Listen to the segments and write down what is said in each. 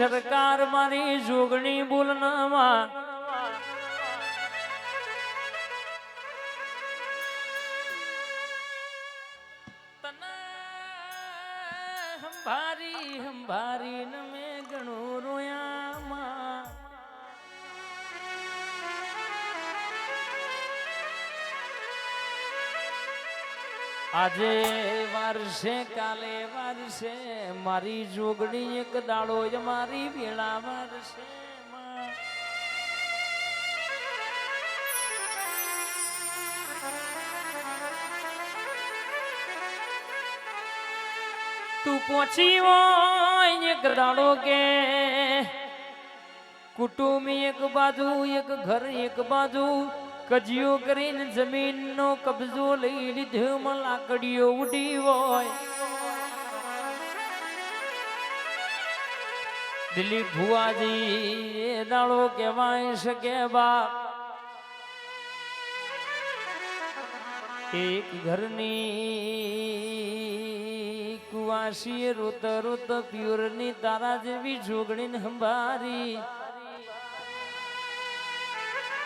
સરકાર મારી જોગણી બોલનામાં હંભારી હંભારી ને મેં ઘણું રોયામાં આજે વારસે, કાલે વારસે, મારી જોગણી એક દાડો જ મારી વેળા વારસે તું પહોંચી હોય એક દાડો કે કુટુંબ એક બાજુ, એક ઘર એક બાજુ કજિયો કરીને જમીનનો કબજો લઈ લીધો લાકડીઓ ઉડી હોય. દિલીપ ભુવાજી, એ દાડો કહેવાય શકે બાપ, એક ઘરની કુવાસી રોત રોત પ્યુરની તારા જેવી જોગણીને હંભારી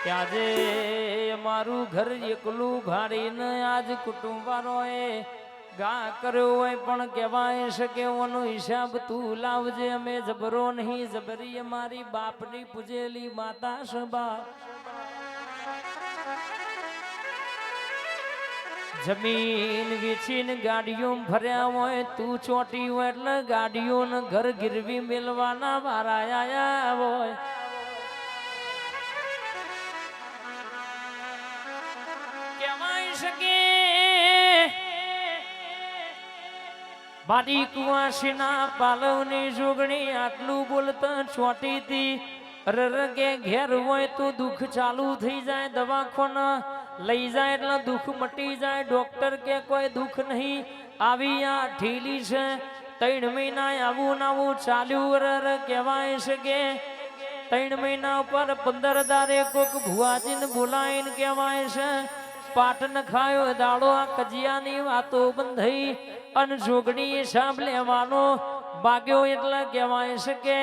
કે આજે મારું ઘર એકલું ભાડીને આજ કુટુંબવાળોએ ગા કર્યો હોય પણ કહેવાય શકે એનો હિસાબ તું લાવજે, અમે જબરો નહીં જબરી મારી બાપની પૂજેલી માતા સભા જમીન વેચીને ગાડીઓ ભર્યા હોય, તું ચોટી હોય એટલે ગાડીઓ ઘર ગીરવી મેલવાના વારા આયા હોય. શકે. મારી કુવાસીના પાલવની જોગણી આટલું બોલતા ચોટી હતી રરગે ઘેર હોય તો દુઃખ ચાલુ થઈ જાય દવાખાના. લઈ જાય એટલે દુઃખ મટી જાય. ડોક્ટર કે કોઈ દુઃખ નહીં. આવી આ ઢીલી છે. ત્રણ મહિના આવું નાવું ચાલ્યું. રર કહેવાય છે કે ત્રણ મહિના ઉપર પંદર દારે કોક ભુવાજીને બોલાવીને કહેવાય છે. પાટન ખાયો, દાડો આ કજિયાની વાતો બંધાઈ અને જોગણી સાંભ લેવાનો. ભાગ્યો એટલે કહેવાય છે કે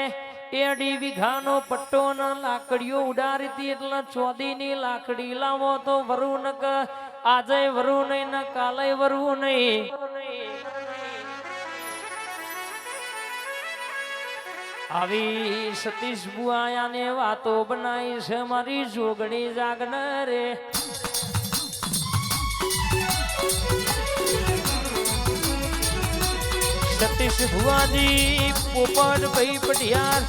એડી વીઘાનો પટ્ટો ન લાકડીઓ ઉડારીતી એટલે ચોદીની લાકડી લાવો તો વરું ન આજે વરુ નહીં ન, કાલે વરું નહીં આવી સતીશ બુઆયાને વાતો બનાવી છે મારી જોગણી જાગનારે. સતીશ ભુવાજી પોપટ ભાઈ પટિયાર